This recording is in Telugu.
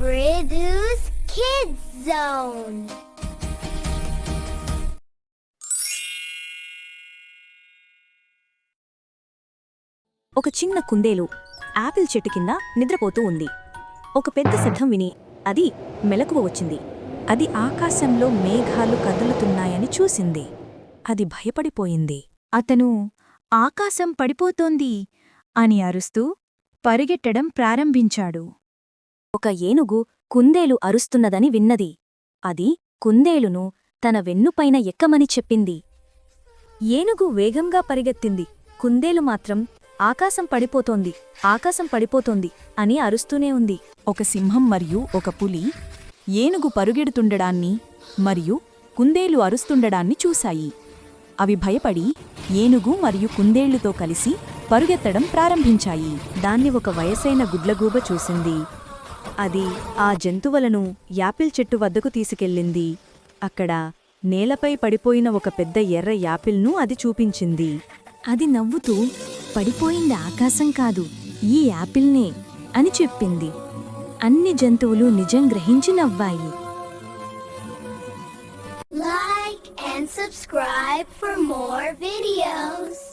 Bridoo's Kids Zone. ఒక చిన్న కుందేలు ఆపిల్ చెట్టు కింద నిద్రపోతూ ఉంది. ఒక పెద్ద శబ్దం విని అది మెలకువ వచ్చింది. అది ఆకాశంలో మేఘాలు కదులుతున్నాయని చూసింది. అది భయపడిపోయింది. అతను ఆకాశం పడిపోతోంది అని అరుస్తూ పరిగెట్టడం ప్రారంభించాడు. ఒక ఏనుగు కుందేలు అరుస్తున్నదని విన్నది. అది కుందేలును తన వెన్నుపైన ఎక్కమని చెప్పింది. ఏనుగు వేగంగా పరిగెత్తింది. కుందేలు మాత్రం ఆకాశం పడిపోతోంది. ఆకాశం పడిపోతోంది అని అరుస్తూనే ఉంది. ఒక సింహం మరియు ఒక పులి ఏనుగు పరుగెడుతుండడాన్ని మరియు కుందేలు అరుస్తుండడాన్ని చూశాయి. అవి భయపడి ఏనుగు మరియు కుందేళ్ళుతో కలిసి పరుగెత్తడం ప్రారంభించాయి. దాన్ని ఒక వయసైన గుడ్లగూబ చూసింది. అది ఆ జంతువులను యాపిల్ చెట్టు వద్దకు తీసుకెళ్ళింది. అక్కడ నేలపై పడిపోయిన ఒక పెద్ద ఎర్ర యాపిల్ను అది చూపించింది. అది నవ్వుతూ పడిపోయింది ఆకాశం కాదు ఈ యాపిల్నే అని చెప్పింది. అన్ని జంతువులు నిజం గ్రహించి నవ్వాయి. Like and subscribe for more videos.